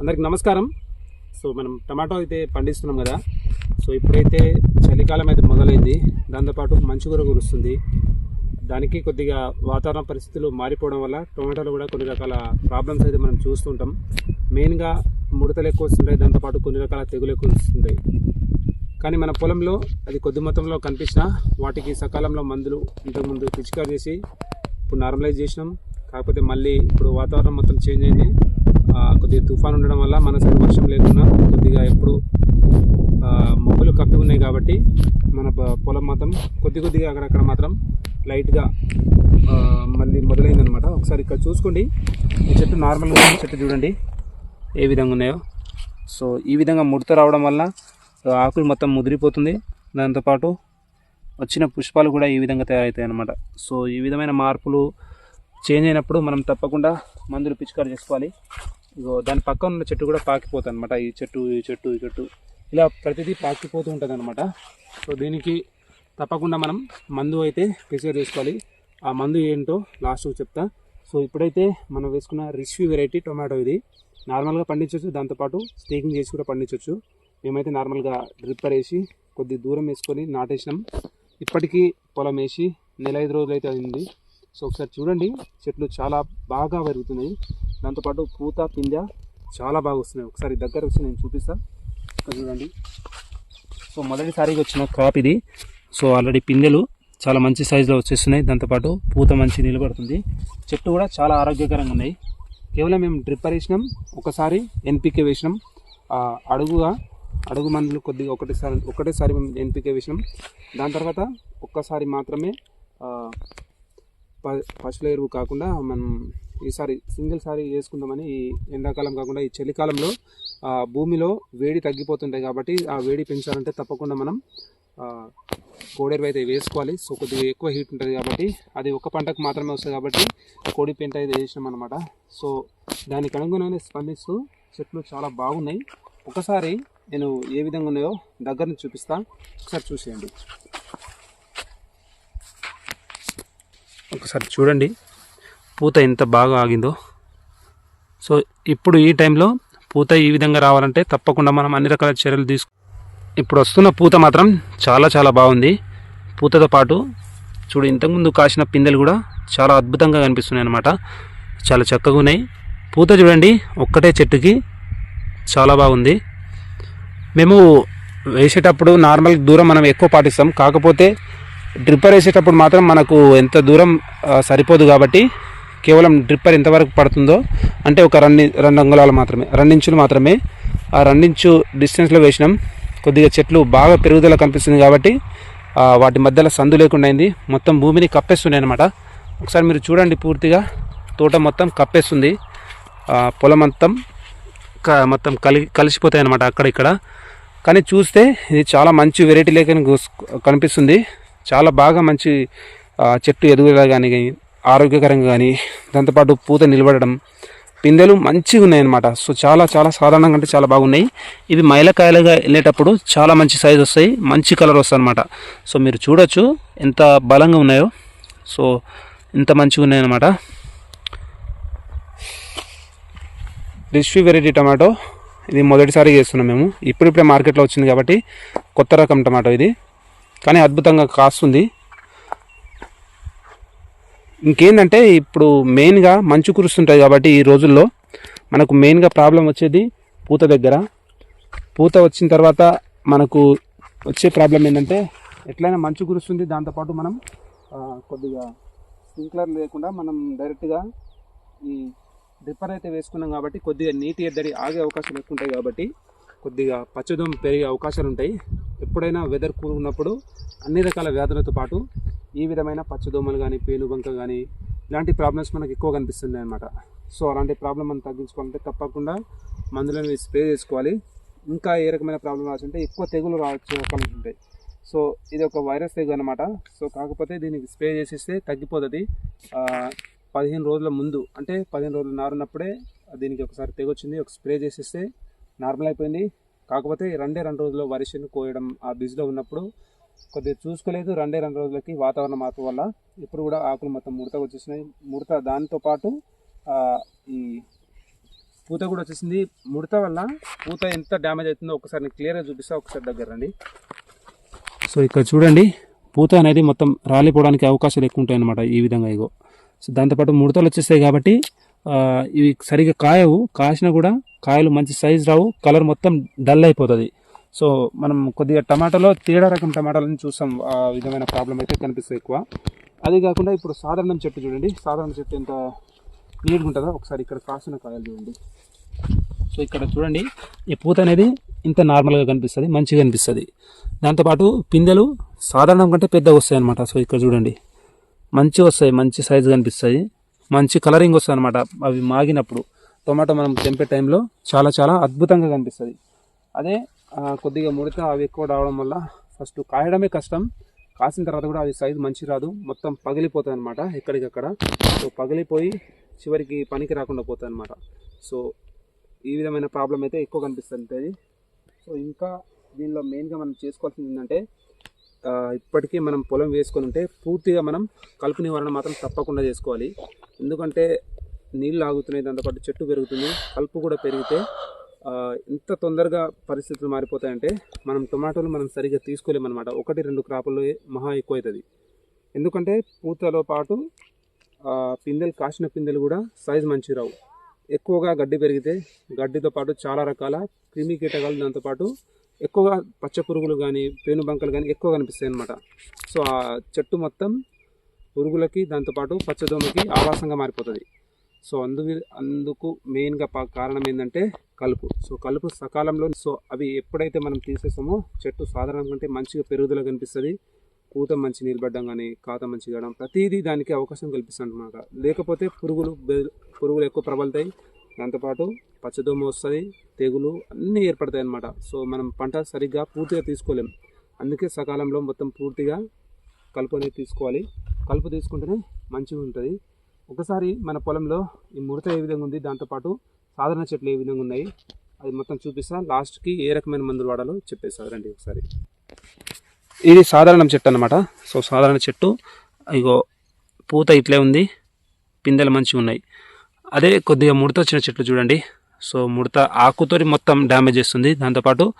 అందరికి నమస్కారం. సో మనం టమాటో అయితే పండిస్తున్నాం కదా. సో ఇప్పుడైతే చలికాలం అయితే మొదలైంది. దాంతోపాటు మంచు కూడా కురుస్తుంది. దానికి కొద్దిగా వాతావరణ పరిస్థితులు మారిపోవడం వల్ల టొమాటోలో కూడా కొన్ని రకాల ప్రాబ్లమ్స్ అయితే మనం చూస్తుంటాం. మెయిన్గా ముడతలు ఎక్కువ వస్తుంటాయి దాంతోపాటు కొన్ని రకాల తెగులు ఎక్కువ వస్తుంటాయి. కానీ మన పొలంలో అది కొద్ది మొత్తంలో కనిపించిన వాటికి సకాలంలో మందులు ఇంతకుముందు పిచికారు చేసి ఇప్పుడు నార్మలైజ్ చేసినాం. కాకపోతే మళ్ళీ ఇప్పుడు వాతావరణం మొత్తం చేంజ్ అయింది. కొద్దిగా తుఫాన్ ఉండడం వల్ల మన సైడ్ వర్షం లేకున్నా కొద్దిగా ఎప్పుడు మబ్బులు కప్పి ఉన్నాయి కాబట్టి మన పొలం మాత్రం కొద్ది కొద్దిగా అక్కడక్కడ మాత్రం లైట్గా మళ్ళీ మొదలైందనమాట ఒకసారి ఇక్కడ చూసుకోండి. ఈ చెట్టు నార్మల్గా చెట్టు చూడండి. ఏ విధంగా ఉన్నాయో. సో ఈ విధంగా ముడత రావడం వల్ల ఆకులు మొత్తం ముదిరిపోతుంది. దాంతోపాటు వచ్చిన పుష్పాలు కూడా ఈ విధంగా తయారవుతాయి అనమాట సో ఈ విధమైన మార్పులు చేంజ్ అయినప్పుడు మనం తప్పకుండా మందులు పిచికారి చేసుకోవాలి. ఇగో దాని పక్కన ఉన్న చెట్టు కూడా పాకిపోతుంది అనమాట ఈ చెట్టు ఈ చెట్టు ఈ చెట్టు. ఇలా ప్రతిదీ పాకిపోతూ ఉంటుంది అనమాట సో దీనికి తప్పకుండా మనం మందు అయితే ప్రిపేర్ చేసుకోవాలి. ఆ మందు ఏంటో లాస్ట్ చెప్తా. సో ఇప్పుడైతే మనం వేసుకున్న రిష్వి వెరైటీ టొమాటో ఇది. నార్మల్గా పండించవచ్చు దాంతోపాటు స్టేకింగ్ చేసి కూడా పండించవచ్చు మేమైతే నార్మల్గా డ్రిప్పర్ వేసి కొద్ది దూరం వేసుకొని నాటేసినాం. ఇప్పటికీ పొలం వేసి నెల ఐదు రోజులు అయితే అయింది. సో ఒకసారి చూడండి చెట్లు చాలా బాగా పెరుగుతున్నాయి. దాంతోపాటు పూత పింజ చాలా బాగా వస్తున్నాయి. ఒకసారి దగ్గర వచ్చి నేను చూపిస్తాను చూడండి. సో మొదటిసారిగా వచ్చిన క్రాప్ ఇది. సో ఆల్రెడీ పిందెలు చాలా మంచి సైజులో వచ్చేస్తున్నాయి. దాంతోపాటు పూత మంచి నిలబడుతుంది. చెట్టు కూడా చాలా ఆరోగ్యకరంగా ఉన్నాయి. కేవలం మేము డ్రిప్పర్ వేసినాం. ఒకసారి ఎన్పికే వేసినాం. అడుగుగా అడుగు మందులు కొద్దిగా ఒకటేసారి ఒకటేసారి మేము ఎన్పికే వేసినాం. దాని తర్వాత ఒక్కసారి మాత్రమే ప- పశువుల ఎరువు కాకుండా మనం ఈసారి సింగిల్ సారి వేసుకుందామని ఈ ఎండాకాలం కాకుండా ఈ చలికాలంలో భూమిలో వేడి తగ్గిపోతుంటాయి కాబట్టి ఆ వేడి పెంచాలంటే తప్పకుండా మనం ఆ, కోడెరువు అయితే వేసుకోవాలి. సో కొద్దిగా ఎక్కువ హీట్ ఉంటుంది కాబట్టి అది ఒక పంటకు మాత్రమే వస్తుంది కాబట్టి కోడి పెంట అయితే వేసినాం అనమాట సో దానికి అనుగుణంగానే స్పందిస్తూ చెట్లు చాలా బాగున్నాయి. ఒకసారి నేను ఏ విధంగా ఉన్నాయో దగ్గర నుంచి చూపిస్తా. ఒకసారి చూసేయండి. ఒకసారి చూడండి. పూత ఎంత బాగా ఆగిందో. సో ఇప్పుడు ఈ టైంలో పూత ఈ విధంగా రావాలంటే తప్పకుండా మనం అన్ని రకాల చర్యలు తీసుకు ఇప్పుడు వస్తున్న పూత మాత్రం చాలా చాలా బాగుంది. పూతతో పాటు చూడు ఇంతకుముందు కాసిన పిందెలు కూడా చాలా అద్భుతంగా కనిపిస్తున్నాయి అన్నమాట. చాలా చక్కగా ఉన్నాయి. పూత చూడండి ఒక్కటే చెట్టుకి చాలా బాగుంది. మేము వేసేటప్పుడు నార్మల్ దూరం మనం ఎక్కువ పాటిస్తాం. కాకపోతే డ్రిప్పర్ వేసేటప్పుడు మాత్రం మనకు ఎంత దూరం సరిపోదు కాబట్టి కేవలం డ్రిప్పర్ ఎంతవరకు పడుతుందో అంటే ఒక రెండు రెండు అంగుళాలు మాత్రమే రెండించులు మాత్రమే. ఆ రెండించు డిస్టెన్స్లో వేసినాం. కొద్దిగా చెట్లు బాగా పెరుగుదల కనిపిస్తుంది కాబట్టి వాటి మధ్యలో సందు లేకుండా అయింది. మొత్తం భూమిని కప్పేస్తున్నాయి అనమాట ఒకసారి మీరు చూడండి పూర్తిగా. తోట మొత్తం కప్పేస్తుంది. పొలం మొత్తం క- మొత్తం కలి కలిసిపోతాయి అనమాట అక్కడ ఇక్కడ. కానీ చూస్తే ఇది చాలా మంచి వెరైటీ లేక కనిపిస్తుంది. చాలా బాగా మంచి చెట్టు ఎదుగుదల కానీ ఆరోగ్యకరంగా కానీ దాంతోపాటు పూత నిలబడడం పిందెలు మంచిగా ఉన్నాయన్నమాట. సో చాలా చాలా సాధారణంగా అంటే చాలా బాగున్నాయి. ఇవి మైలకాయలుగా వెళ్ళేటప్పుడు చాలా మంచి సైజ్ వస్తాయి. మంచి కలర్ వస్తాయి అనమాట సో మీరు చూడొచ్చు ఎంత బలంగా ఉన్నాయో. సో ఇంత మంచిగా ఉన్నాయన్నమాట. రిష్వి వెరైటీ టమాటో ఇది మొదటిసారి చేస్తున్నాం మేము. ఇప్పుడిప్పుడే మార్కెట్లో వచ్చింది కాబట్టి కొత్త రకం టమాటో ఇది. కానీ అద్భుతంగా కాస్తుంది. ఇంకేంటంటే ఇప్పుడు మెయిన్గా మంచు కురుస్తుంటుంది కాబట్టి ఈ రోజుల్లో మనకు మెయిన్గా ప్రాబ్లం వచ్చేది పూత దగ్గర. పూత వచ్చిన తర్వాత మనకు వచ్చే ప్రాబ్లం ఏంటంటే ఎట్లయినా మంచు కురుస్తుంది దాంతోపాటు మనం కొద్దిగా స్ప్రింక్లర్ లేకుండా మనం డైరెక్ట్గా ఈ డ్రిప్పర్ అయితే వేసుకున్నాం కాబట్టి కొద్దిగా నీటి ఎద్దడి ఆగే అవకాశాలు ఎక్కువ ఉంటాయి కాబట్టి కొద్దిగా పచ్చదం పెరిగే అవకాశాలు ఉంటాయి. ఎప్పుడైనా వెదర్ కూల్ ఉన్నప్పుడు అన్ని రకాల వ్యాధులతో పాటు ఈ విధమైన పచ్చదోమలు కానీ పేనుబంక కానీ ఇలాంటి ప్రాబ్లమ్స్ మనకు ఎక్కువ కనిపిస్తున్నాయి అనమాట సో అలాంటి ప్రాబ్లం మనం తగ్గించుకోవాలంటే తప్పకుండా మందులను స్ప్రే చేసుకోవాలి. ఇంకా ఏ రకమైన ప్రాబ్లం రాసుంటే ఎక్కువ తెగులు రావచ్చు ఉంటాయి. సో ఇది ఒక వైరస్ తెగు అనమాట సో కాకపోతే దీనికి స్ప్రే చేసేస్తే తగ్గిపోతుంది. పదిహేను రోజుల ముందు అంటే పదిహేను రోజులు నారున్నప్పుడే దీనికి ఒకసారి తెగొచ్చింది ఒక స్ప్రే చేసేస్తే నార్మల్ అయిపోయింది. కాకపోతే రెండే రెండు రోజుల్లో వరిషను కోయడం ఆ బిజీలో ఉన్నప్పుడు కొద్దిగా చూసుకోలేదు. రెండే రెండు రోజులకి వాతావరణ మార్పు వల్ల ఇప్పుడు కూడా ఆకులు మొత్తం ముడత వచ్చేసినాయి. ముడత దానితో పాటు ఈ పూత కూడా వచ్చేసింది. ముడత వల్ల పూత ఎంత డ్యామేజ్ అవుతుందో ఒకసారి నేను క్లియర్గా చూపిస్తా. ఒకసారి దగ్గర రండి. సో ఇక్కడ చూడండి పూత అనేది మొత్తం రాలిపోవడానికి అవకాశాలు ఎక్కువ ఉంటాయి అన్నమాట ఈ విధంగా ఇగో. సో దాంతోపాటు ముడతలు వచ్చేస్తాయి కాబట్టి ఇవి సరిగా కాయవు. కాసినా కూడా కాయలు మంచి సైజ్ రావు. కలర్ మొత్తం డల్ అయిపోతుంది. సో మనం కొద్దిగా టమాటాలో తేడా రకం టమాటాలను చూస్తాం ఆ విధమైన ప్రాబ్లం అయితే కనిపిస్తుంది ఎక్కువ. అది కాకుండా ఇప్పుడు సాధారణ చెట్టు చూడండి. సాధారణ చెట్టు ఎంత నీట్గా ఉంటుందో ఒకసారి ఇక్కడ కాసిన కాయలు చూడండి. సో ఇక్కడ చూడండి. ఈ పూత అనేది ఇంత నార్మల్గా కనిపిస్తుంది మంచిగా కనిపిస్తుంది. దాంతోపాటు పిందెలు సాధారణం కంటే పెద్దగా వస్తాయి అనమాట సో ఇక్కడ చూడండి. మంచిగా వస్తాయి మంచి సైజు కనిపిస్తాయి మంచి కలరింగ్ వస్తాయి అనమాట అవి మాగినప్పుడు. టొమాటో మనం తెంపే టైంలో చాలా చాలా అద్భుతంగా కనిపిస్తుంది. అదే కొద్దిగా ముడత అవి ఎక్కువ రావడం వల్ల ఫస్ట్ కాయడమే కష్టం. కాసిన తర్వాత కూడా అవి సైజు మంచి రాదు. మొత్తం పగిలిపోతుంది అనమాట ఎక్కడికక్కడ. సో పగిలిపోయి చివరికి పనికి రాకుండా పోతుంది అనమాట సో ఈ విధమైన ప్రాబ్లం అయితే ఎక్కువ కనిపిస్తుంది సో ఇంకా దీనిలో మెయిన్గా మనం చేసుకోవాల్సింది ఏంటంటే ఇప్పటికీ మనం పొలం వేసుకొని ఉంటే పూర్తిగా మనం కలుపు నివారణ మాత్రం తప్పకుండా చేసుకోవాలి. ఎందుకంటే నీళ్ళు ఆగుతున్నాయి దాంతోపాటు చెట్టు పెరుగుతుంది కలుపు కూడా పెరిగితే ఎంత తొందరగా పరిస్థితులు మారిపోతాయంటే మనం టొమాటోలు మనం సరిగ్గా తీసుకోలేమన్నమాట ఒకటి రెండు క్రాపుల్లో మహా ఎక్కువ అవుతుంది ఎందుకంటే పూతలో పాటు పిందెలు కాసిన పిందెలు కూడా సైజు మంచి రావు. ఎక్కువగా గడ్డి పెరిగితే గడ్డితో పాటు చాలా రకాల క్రిమి కీటకాలు దాంతోపాటు ఎక్కువగా పచ్చ పురుగులు కానీ పేను బంకలు కానీ ఎక్కువ కనిపిస్తాయి అన్నమాట. సో ఆ చెట్టు మొత్తం పురుగులకి దాంతోపాటు పచ్చదోమకి ఆవాసంగా మారిపోతుంది. సో అందు అందుకు మెయిన్గా పా- కారణం ఏంటంటే కలుపు. సో కలుపు సకాలంలో సో అవి ఎప్పుడైతే మనం తీసేస్తామో చెట్టు సాధారణం కంటే మంచిగా పెరుగుదల కనిపిస్తుంది. పూత మంచి నిలబడడం కానీ కాత మంచి కావడం ప్రతిదీ దానికి అవకాశం కల్పిస్తుంది అనమాట లేకపోతే పురుగులు పురుగులు ఎక్కువ ప్రబలుతాయి. దాంతోపాటు పచ్చదోమ వస్తుంది తెగులు అన్నీ ఏర్పడతాయి అన్నమాట సో మనం పంట సరిగ్గా పూర్తిగా తీసుకోలేం. అందుకే సకాలంలో మొత్తం పూర్తిగా కలుపు అనేది తీసుకోవాలి. కలుపు తీసుకుంటేనే మంచిగా ఉంటుంది ఒకసారి మన పొలంలో ఈ ముడత ఏ విధంగా ఉంది దాంతోపాటు సాధారణ చెట్లు ఏ విధంగా ఉన్నాయి? అది మొత్తం చూపిస్తా. లాస్ట్కి ఏ రకమైన మందులు వాడాలో చెప్పేస్తారు రండి ఒకసారి. ఇది సాధారణ చెట్టు అన్నమాట. సో సాధారణ చెట్టు. ఇగో పూత ఇట్లే ఉంది. పిందెలు మంచిగా ఉన్నాయి. అదే కొద్దిగా ముడత వచ్చిన చెట్లు చూడండి. సో ముడత ఆకుతో మొత్తం డ్యామేజ్ చేస్తుంది. దాంతోపాటు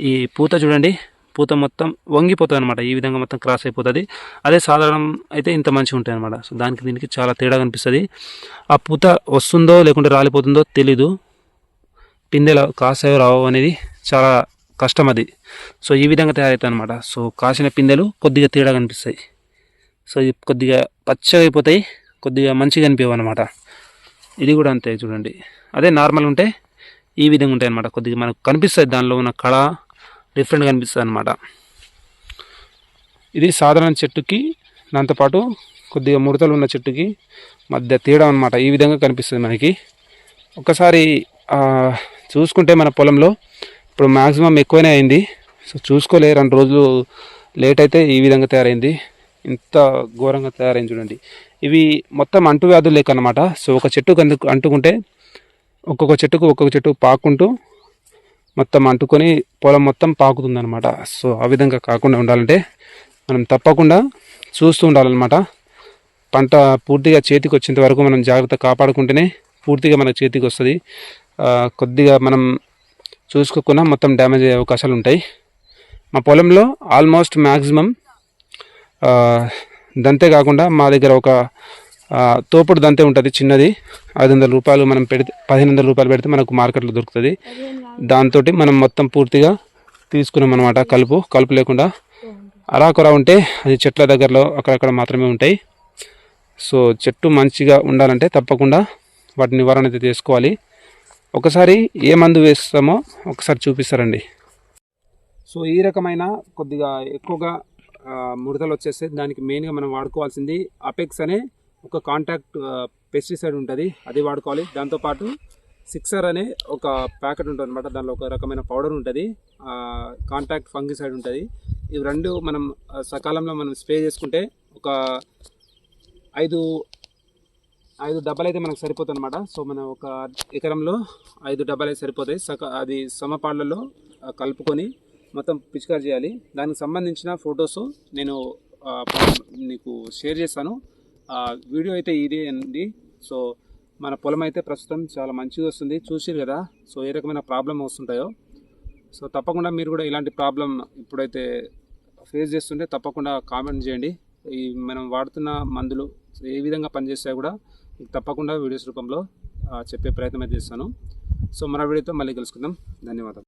ఈ పూత చూడండి. పూత మొత్తం వంగిపోతుంది అనమాట ఈ విధంగా మొత్తం క్రాస్ అయిపోతుంది. అదే సాధారణం అయితే ఇంత మంచిగా ఉంటాయి అనమాట సో దానికి దీనికి చాలా తేడా కనిపిస్తుంది. ఆ పూత వస్తుందో లేకుంటే రాలిపోతుందో తెలీదు. పిందెలు కాసేవి రావో అనేది చాలా కష్టం అది. సో ఈ విధంగా తయారవుతాయి అనమాట సో కాసిన పిందెలు కొద్దిగా తేడా కనిపిస్తాయి. సో ఇది కొద్దిగా పచ్చగా అయిపోతాయి. కొద్దిగా మంచిగా కనిపించవు అనమాట ఇది కూడా అంతే చూడండి. అదే నార్మల్ ఉంటే ఈ విధంగా ఉంటాయి అనమాట కొద్దిగా మనకు కనిపిస్తుంది దానిలో ఉన్న కళ డిఫరెంట్ కనిపిస్తుంది అనమాట ఇది సాధారణ చెట్టుకి దాంతోపాటు కొద్దిగా ముడతలు ఉన్న చెట్టుకి మధ్య తేడా అనమాట ఈ విధంగా కనిపిస్తుంది మనకి. ఒకసారి చూసుకుంటే మన పొలంలో ఇప్పుడు మ్యాక్సిమం ఎక్కువనే అయింది. సో చూసుకోలే రెండు రోజులు లేట్ అయితే ఈ విధంగా తయారైంది. ఇంత ఘోరంగా తయారైంది చూడండి. ఇవి మొత్తం అంటువ్యాధులు లేక అనమాట సో ఒక చెట్టుకు అందుకు అంటుకుంటే ఒక్కొక్క చెట్టుకు ఒక్కొక్క చెట్టు పాకుంటూ మొత్తం అంటుకొని పొలం మొత్తం పాకుతుంది అనమాట సో ఆ విధంగా కాకుండా ఉండాలంటే మనం తప్పకుండా చూస్తూ ఉండాలన్నమాట. పంట పూర్తిగా చేతికి వచ్చేంత వరకు మనం జాగ్రత్త కాపాడుకుంటేనే పూర్తిగా మన చేతికి వస్తుంది. కొద్దిగా మనం చూసుకోకుండా మొత్తం డ్యామేజ్ అయ్యే అవకాశాలు ఉంటాయి. మా పొలంలో ఆల్మోస్ట్ మ్యాక్సిమం దంతే కాకుండా మా దగ్గర ఒక తోపుడు దంతే ఉంటుంది చిన్నది. ఐదు వందల రూపాయలు మనం పెడితే పదిహేను వందల రూపాయలు పెడితే మనకు మార్కెట్లో దొరుకుతుంది. దాంతో మనం మొత్తం పూర్తిగా తీసుకున్నాం అనమాట కలుపు కలుపు లేకుండా. అరాకొర ఉంటే అది చెట్ల దగ్గరలో అక్కడక్కడ మాత్రమే ఉంటాయి. సో చెట్టు మంచిగా ఉండాలంటే తప్పకుండా వాటి నివారణ అయితే చేసుకోవాలి. ఒకసారి ఏ మందు వేస్తామో ఒకసారి చూపిస్తారండి. సో ఈ రకమైన కొద్దిగా ఎక్కువగా ముడతలు వచ్చేస్తే దానికి మెయిన్గా మనం వాడుకోవాల్సింది అపెక్స్ అనే ఒక కాంటాక్ట్ పెస్టిసైడ్ ఉంటుంది అది వాడుకోవాలి. దాంతోపాటు సిక్సర్ అనే ఒక ప్యాకెట్ ఉంటుంది అనమాట దానిలో ఒక రకమైన పౌడర్ ఉంటుంది. కాంటాక్ట్ ఫంగిసైడ్ ఉంటుంది. ఇవి రెండు మనం సకాలంలో మనం స్ప్రే చేసుకుంటే ఒక ఐదు ఐదు డబ్బాలు అయితే మనకు సరిపోతుంది అనమాట సో మనం ఒక ఎకరంలో ఐదు డబ్బాలు అయితే సరిపోతాయి. సక అది సమపాళ్ళలో కలుపుకొని మొత్తం పిచికారి చేయాలి. దానికి సంబంధించిన ఫొటోస్ నేను మీకు నీకు షేర్ చేస్తాను. వీడియో అయితే ఇదే అండి. సో మన పొలం అయితే ప్రస్తుతం చాలా మంచిగా వస్తుంది. చూసిరు కదా? సో ఏ రకమైన ప్రాబ్లం వస్తుంటాయో. సో తప్పకుండా మీరు కూడా ఇలాంటి ప్రాబ్లం ఇప్పుడైతే ఫేస్ చేస్తుంటే తప్పకుండా కామెంట్ చేయండి. ఈ మనం వాడుతున్న మందులు ఏ విధంగా పనిచేస్తాయో కూడా మీకు తప్పకుండా వీడియోస్ రూపంలో చెప్పే ప్రయత్నం అయితే చేస్తాను. సో మన వీడియోతో మళ్ళీ కలుసుకుందాం. ధన్యవాదాలు.